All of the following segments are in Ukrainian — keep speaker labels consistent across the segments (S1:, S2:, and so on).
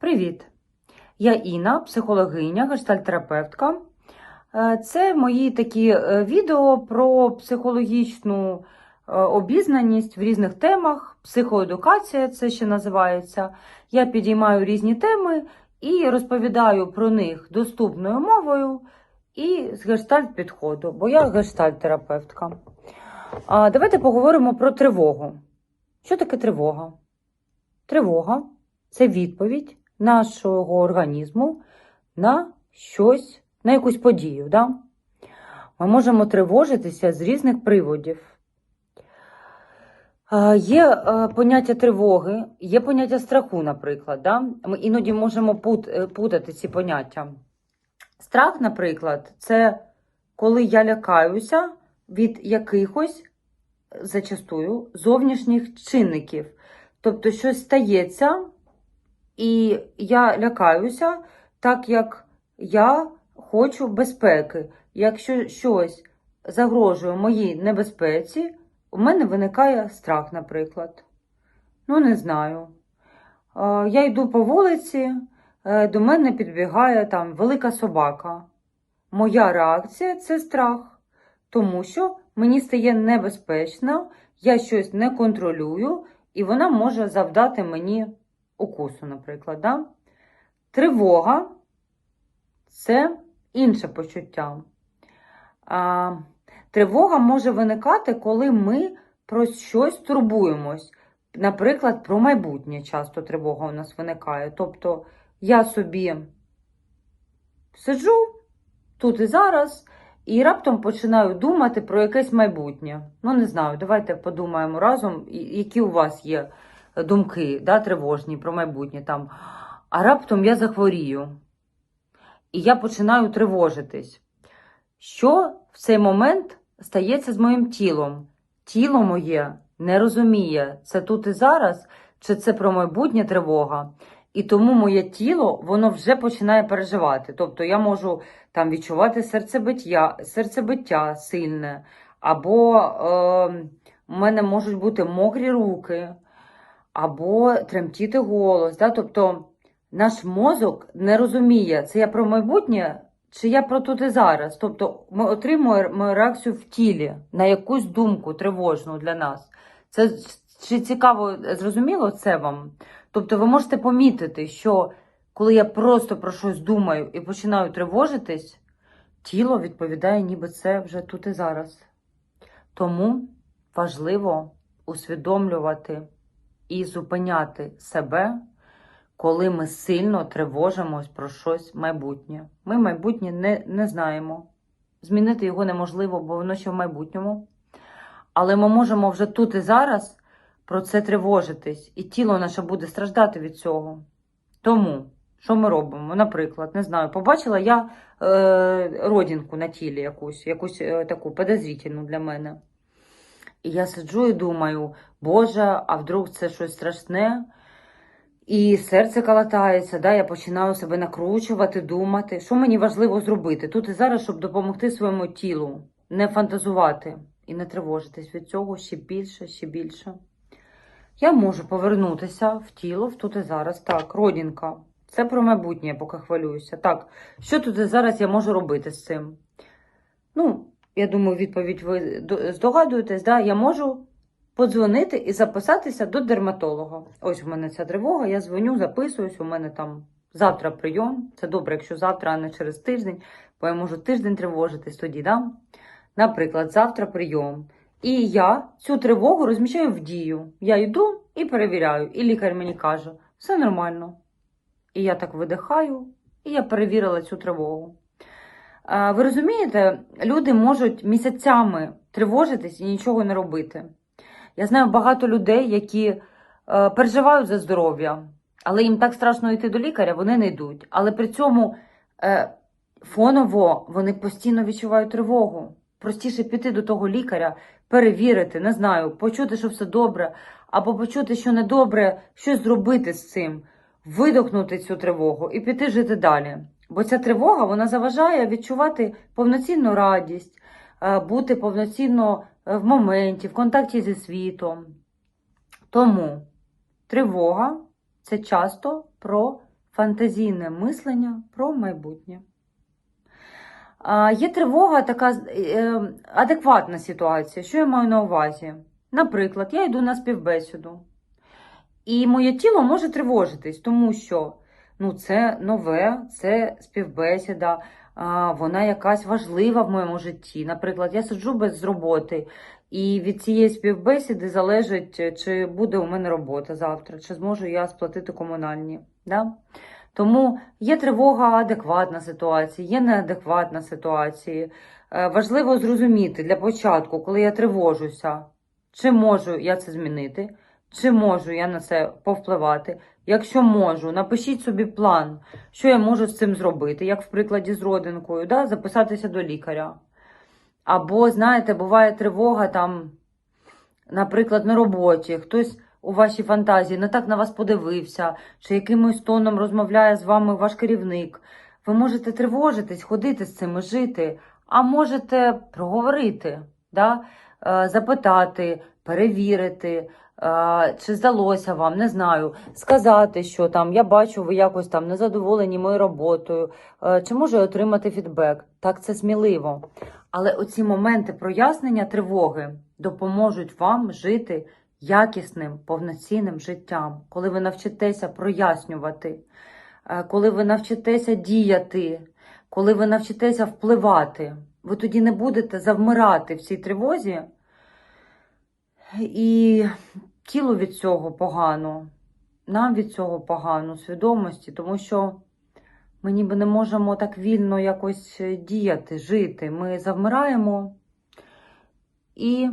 S1: Привіт! Я Інна, психологиня, гештальтерапевтка. Е, Це мої такі е, відео про психологічну е, обізнаність в різних темах. Психоедукація це ще називається. Я підіймаю різні теми і розповідаю про них доступною мовою і з гештальт-підходу, бо я гештальт-терапевтка. А Давайте поговоримо про тривогу. Що таке тривога? Тривога це відповідь нашого організму на щось, на якусь подію. Да? Ми можемо тривожитися з різних приводів. Є поняття тривоги, є поняття страху, наприклад. Да? Ми іноді можемо е, путати ці поняття. Страх, наприклад, це коли я лякаюся від якихось зачастую зовнішніх чинників. Тобто щось стається, і я лякаюся, так як я хочу безпеки. Якщо щось загрожує моїй небезпеці, у мене виникає страх, наприклад. Ну, не знаю. Е, Я йду по вулиці, е, до мене підбігає там велика собака. Моя реакція це страх, тому що мені стає небезпечно, я щось не контролюю, і вона може завдати мені укусу, наприклад. Да? Тривога це інше почуття. А, тривога може виникати, коли ми про щось турбуємось. Наприклад, про майбутнє часто тривога у нас виникає. Тобто я собі сиджу тут і зараз, і раптом починаю думати про якесь майбутнє. Ну, не знаю, давайте подумаємо разом, які у вас є думки да, тривожні про майбутнє. Там. А раптом я захворію. І я починаю тривожитись. Що в цей момент стається з моїм тілом? Тіло моє не розуміє, це тут і зараз, чи це про майбутнє тривога. І тому моє тіло воно вже починає переживати. Тобто я можу там відчувати серцебиття, серцебиття сильне, або е, у мене можуть бути мокрі руки, або тремтіти голос. Да? Тобто наш мозок не розуміє, це я про майбутнє чи я про тут і зараз. Тобто ми отримуємо реакцію в тілі на якусь думку тривожну для нас. Це чи цікаво, зрозуміло це вам? Тобто ви можете помітити, що коли я просто про щось думаю і починаю тривожитись, тіло відповідає, ніби це вже тут і зараз. Тому важливо усвідомлювати і зупиняти себе, коли ми сильно тривожимось про щось майбутнє. Ми майбутнє не, не знаємо. Змінити його неможливо, бо воно ще в майбутньому. Але ми можемо вже тут і зараз про це тривожитись, і тіло наше буде страждати від цього. Тому, що ми робимо? Наприклад, не знаю, побачила я е, родинку на тілі якусь, якусь е, таку подозрительну для мене. І я сиджу і думаю, Боже, а вдруг це щось страшне? І серце калатається, да, я починаю себе накручувати, думати, що мені важливо зробити тут і зараз, щоб допомогти своєму тілу, не фантазувати і не тривожитись від цього ще більше, ще більше. Я можу повернутися в тіло в тут і зараз. Так, родинка. Це про майбутнє, поки хвилююся. Так, що тут і зараз я можу робити з цим? Ну, я думаю, відповідь ви здогадуєтесь, да? я можу подзвонити і записатися до дерматолога. Ось в мене ця тривога, я дзвоню, записуюсь, у мене там завтра прийом. Це добре, якщо завтра, а не через тиждень, бо я можу тиждень тривожитись тоді, да? Наприклад, завтра прийом. І я цю тривогу розміщаю в дію. Я йду і перевіряю, і лікар мені каже, все нормально. І я так видихаю, і я перевірила цю тривогу. Ви розумієте, люди можуть місяцями тривожитись і нічого не робити. Я знаю багато людей, які е, переживають за здоров'я, але їм так страшно йти до лікаря, вони не йдуть. Але при цьому е, фоново вони постійно відчувають тривогу. Простіше піти до того лікаря, перевірити, не знаю, почути, що все добре, або почути, що недобре, щось зробити з цим, видохнути цю тривогу і піти жити далі. Бо ця тривога вона заважає відчувати повноцінну радість, е, бути повноцінно е, в моменті, в контакті зі світом. Тому тривога це часто про фантазійне мислення про майбутнє. Є тривога, така е, адекватна ситуація. Що я маю на увазі? Наприклад, я йду на співбесіду, і моє тіло може тривожитись, тому що ну, це нове, це співбесіда, вона якась важлива в моєму житті. Наприклад, я сиджу без роботи, і від цієї співбесіди залежить, чи буде у мене робота завтра, чи зможу я сплатити комунальні. Да? Тому є тривога адекватна ситуація, є неадекватна ситуація. Е, Важливо зрозуміти для початку, коли я тривожуся, чи можу я це змінити, чи можу я на це повпливати. Якщо можу, напишіть собі план, що я можу з цим зробити, як в прикладі з родинкою, да? записатися до лікаря. Або, знаєте, буває тривога там, наприклад, на роботі, хтось у вашій фантазії не так на вас подивився, чи якимось тоном розмовляє з вами ваш керівник. Ви можете тривожитись, ходити з цим жити, а можете проговорити, да? е, запитати, перевірити, чи здалося вам, не знаю, сказати, що там я бачу, ви якось там незадоволені моєю роботою, е, чи можу отримати фідбек. Так, це сміливо. Але оці моменти прояснення тривоги допоможуть вам жити якісним, повноцінним життям, коли ви навчитеся прояснювати, е, коли ви навчитеся діяти, коли ви навчитеся впливати. Ви тоді не будете завмирати в цій тривозі, і тілу від цього погано, нам від цього погано, свідомості, тому що ми ніби не можемо так вільно якось діяти, жити. Ми завмираємо і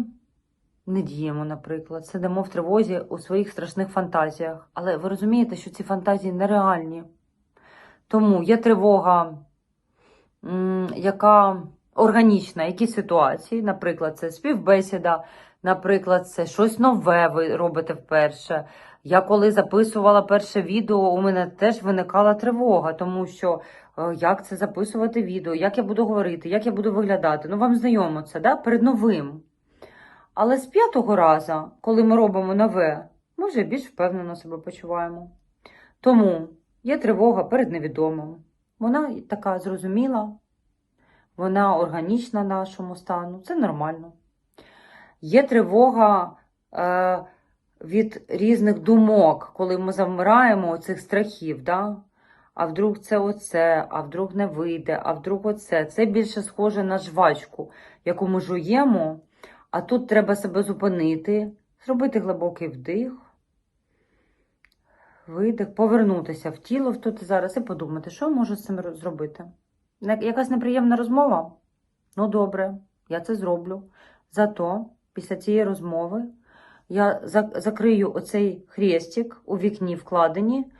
S1: не діємо, наприклад. Сидимо в тривозі у своїх страшних фантазіях. Але ви розумієте, що ці фантазії нереальні. Тому є тривога, яка органічна, які ситуації, наприклад, це співбесіда, наприклад, це щось нове ви робите вперше. Я коли записувала перше відео, у мене теж виникала тривога, тому що е, як це записувати відео, як я буду говорити, як я буду виглядати. Ну, вам знайомо це, да? перед новим. Але з п'ятого разу, коли ми робимо нове, ми вже більш впевнено себе почуваємо. Тому є тривога перед невідомим. Вона така зрозуміла, вона органічна нашому стану, це нормально. Є тривога е, від різних думок, коли ми завмираємо цих страхів. Да? А вдруг це оце, а вдруг не вийде, а вдруг оце. Це більше схоже на жвачку, яку ми жуємо, а тут треба себе зупинити, зробити глибокий вдих, видих, повернутися в тіло в тут і зараз і подумати, що я можу з цим зробити. Якась неприємна розмова? Ну, добре, я це зроблю. Зато після цієї розмови я закрию оцей хрестик у вікні вкладені,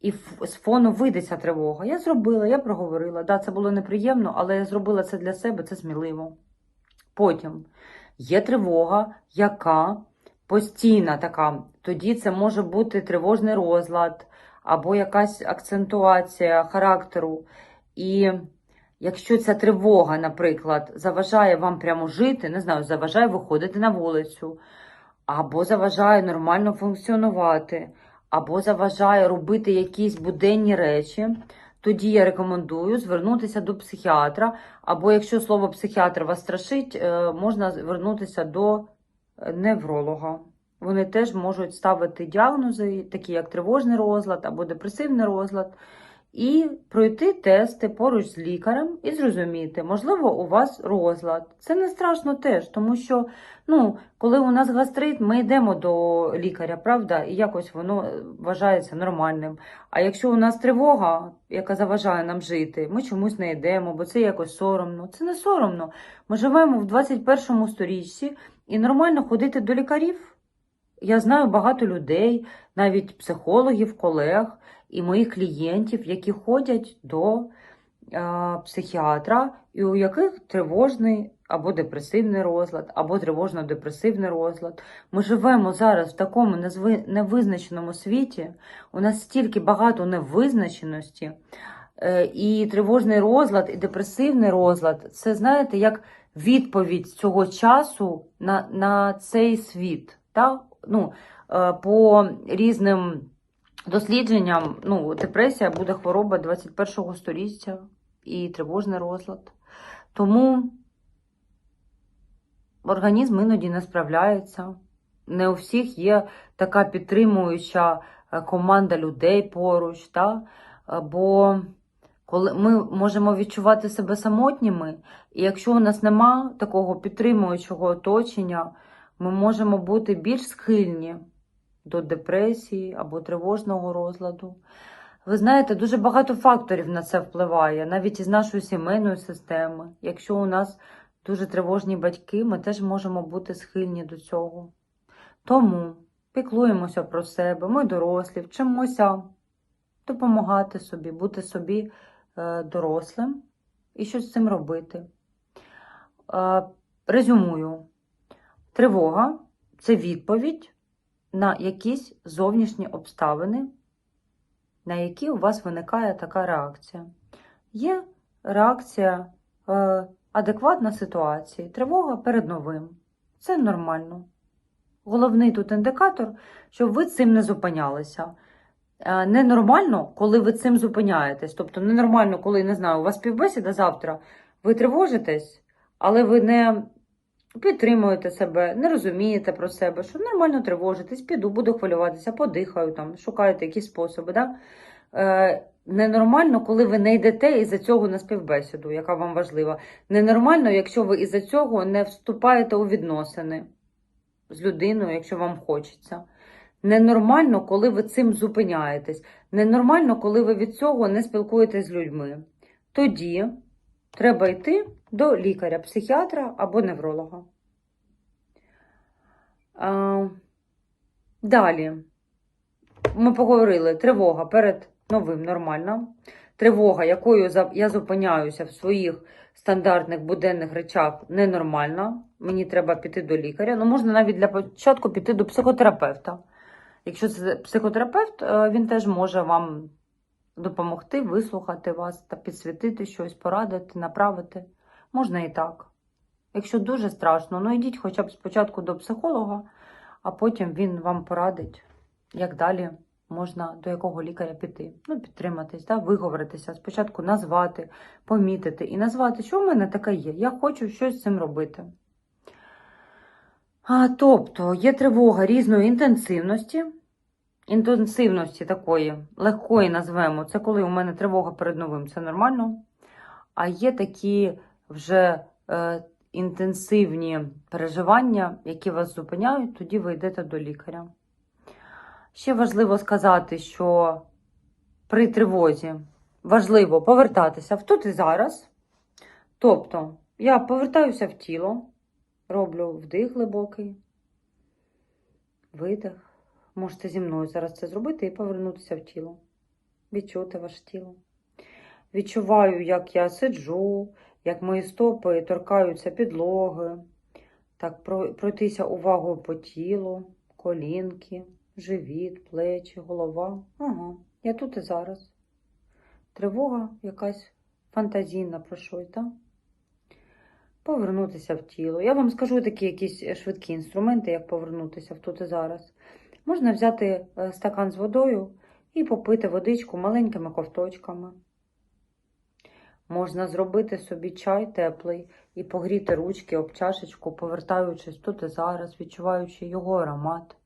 S1: і з фону вийде ця тривога. Я зробила, я проговорила. Да, це було неприємно, але я зробила це для себе, це сміливо. Потім є тривога, яка постійна така. Тоді це може бути тривожний розлад або якась акцентуація характеру. І якщо ця тривога, наприклад, заважає вам прямо жити, не знаю, заважає виходити на вулицю, або заважає нормально функціонувати, або заважає робити якісь буденні речі, тоді я рекомендую звернутися до психіатра, або якщо слово психіатр вас страшить, е, можна звернутися до е, невролога. Вони теж можуть ставити діагнози, такі як тривожний розлад або депресивний розлад, і пройти тести поруч з лікарем і зрозуміти, можливо, у вас розлад. Це не страшно теж, тому що ну, коли у нас гастрит, ми йдемо до лікаря, правда, і якось воно е, вважається нормальним. А якщо у нас тривога, яка заважає нам жити, ми чомусь не йдемо, бо це якось соромно. Це не соромно. Ми живемо в 21 сторіччі і нормально ходити до лікарів. Я знаю багато людей, навіть психологів, колег і моїх клієнтів, які ходять до е, психіатра, і у яких тривожний або депресивний розлад, або тривожно-депресивний розлад. Ми живемо зараз в такому невизначеному світі. У нас стільки багато невизначеності. Е, І тривожний розлад, і депресивний розлад це, знаєте, як відповідь цього часу на, на цей світ. Та? Ну, е, по різним дослідженням, ну, депресія буде хвороба 21-го століття і тривожний розлад. Тому організм іноді не справляється. Не у всіх є така підтримуюча е, команда людей поруч. Та? Бо коли ми можемо відчувати себе самотніми, і якщо у нас нема такого підтримуючого оточення, ми можемо бути більш схильні до депресії або тривожного розладу. Ви знаєте, дуже багато факторів на це впливає, навіть із нашої сімейної системи. Якщо у нас дуже тривожні батьки, ми теж можемо бути схильні до цього. Тому піклуємося про себе, ми дорослі, вчимося допомагати собі, бути собі е, дорослим і щось з цим робити. Е, резюмую. Тривога це відповідь на якісь зовнішні обставини, на які у вас виникає така реакція. Є реакція е, адекватна ситуації, тривога перед новим. Це нормально. Головний тут індикатор, щоб ви цим не зупинялися. Е, Ненормально, коли ви цим зупиняєтесь. Тобто ненормально, коли, не знаю, у вас співбесіда завтра, ви тривожитесь, але ви не підтримуєте себе, не розумієте про себе, що нормально тривожитесь, піду, буду хвилюватися, подихаю, там, шукаєте якісь способи. Да? Е, ненормально, коли ви не йдете із-за цього на співбесіду, яка вам важлива. Ненормально, якщо ви із-за цього не вступаєте у відносини з людиною, якщо вам хочеться. Ненормально, коли ви цим зупиняєтесь. Ненормально, коли ви від цього не спілкуєтесь з людьми. Тоді треба йти до лікаря, психіатра або невролога. А, далі. Ми поговорили, тривога перед новим нормальна. Тривога, якою я зупиняюся в своїх стандартних буденних речах, ненормальна. Мені треба піти до лікаря. Ну, можна навіть для початку піти до психотерапевта. Якщо це психотерапевт, е, він теж може вам допомогти, вислухати вас та підсвітити щось, порадити, направити. Можна і так. Якщо дуже страшно, ну йдіть хоча б спочатку до психолога, а потім він вам порадить, як далі можна до якого лікаря піти. Ну, підтриматись, да? виговоритися, спочатку назвати, помітити і назвати, що в мене таке є. Я хочу щось з цим робити. А, тобто є тривога різної інтенсивності. Інтенсивності такої легкої назвемо, це коли у мене тривога перед новим, це нормально. А є такі вже е, інтенсивні переживання, які вас зупиняють, тоді ви йдете до лікаря. Ще важливо сказати, що при тривозі важливо повертатися в тут і зараз. Тобто, я повертаюся в тіло, роблю вдих глибокий, видих. Можете зі мною зараз це зробити і повернутися в тіло. Відчути ваше тіло. Відчуваю, як я сиджу, як мої стопи торкаються підлоги. Так, пройтися увагою по тілу, колінки, живіт, плечі, голова. Ага, я тут і зараз. Тривога якась фантазійна про щось, так? Повернутися в тіло. Я вам скажу такі якісь швидкі інструменти, як повернутися в тут і зараз. Можна взяти е, стакан з водою і попити водичку маленькими ковточками. Можна зробити собі чай теплий і погріти ручки об чашечку, повертаючись тут і зараз, відчуваючи його аромат.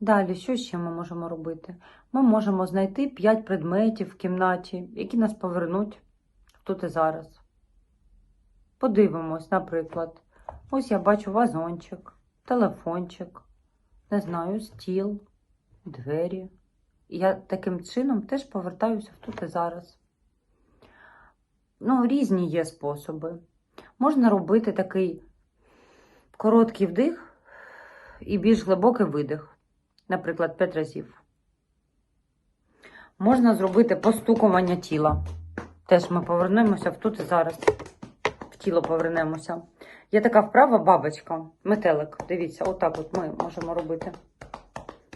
S1: Далі, що ще ми можемо робити? Ми можемо знайти 5 предметів в кімнаті, які нас повернуть тут і зараз. Подивимось, наприклад, ось я бачу вазончик, телефончик, не знаю, стіл, двері. Я таким чином теж повертаюся в тут і зараз. Ну, різні є способи. Можна робити такий короткий вдих і більш глибокий видих, наприклад, 5 разів. Можна зробити постукування тіла. Теж ми повернемося в тут і зараз. В тіло повернемося. Є така вправа бабочка, метелик. Дивіться, отак от ми можемо робити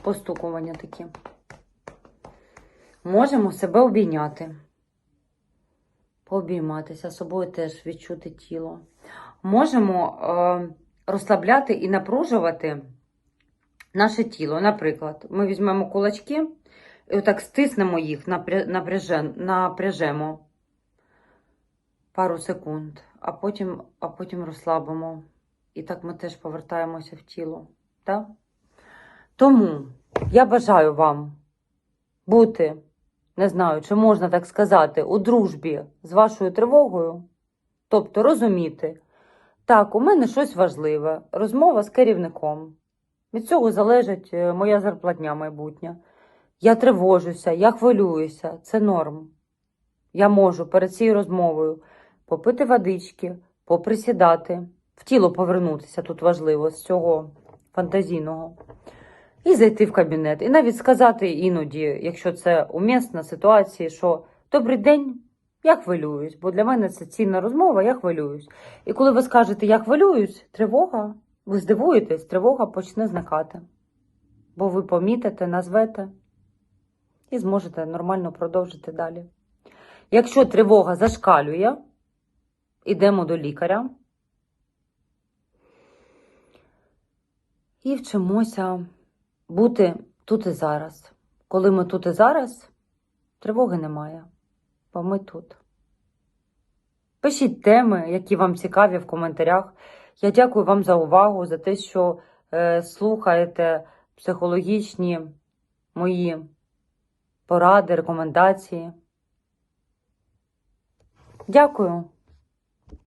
S1: постукування такі. Можемо себе обійняти. Пообійматися собою теж відчути тіло. Можемо е, розслабляти і напружувати наше тіло. Наприклад, ми візьмемо кулачки і отак стиснемо їх, напряжемо пару секунд, а потім, а потім розслабимо. І так ми теж повертаємося в тіло. Так? Тому я бажаю вам бути, не знаю, чи можна так сказати, у дружбі з вашою тривогою. Тобто розуміти, так, у мене щось важливе, розмова з керівником. Від цього залежить е, моя зарплатня майбутня. Я тривожуся, я хвилююся, це норм. Я можу перед цією розмовою попити водички, поприсідати, в тіло повернутися тут важливо з цього фантазійного. І зайти в кабінет. І навіть сказати іноді, якщо це умісна ситуація, що добрий день, я хвилююсь, бо для мене це цінна розмова, я хвилююсь. І коли ви скажете я хвилююсь, тривога, ви здивуєтесь, тривога почне зникати. Бо ви помітите, назвете і зможете нормально продовжити далі. Якщо тривога зашкалює, йдемо до лікаря і вчимося бути тут і зараз. Коли ми тут і зараз, тривоги немає, бо ми тут. Пишіть теми, які вам цікаві в коментарях. Я дякую вам за увагу, за те, що е, слухаєте психологічні мої поради, рекомендації. Дякую.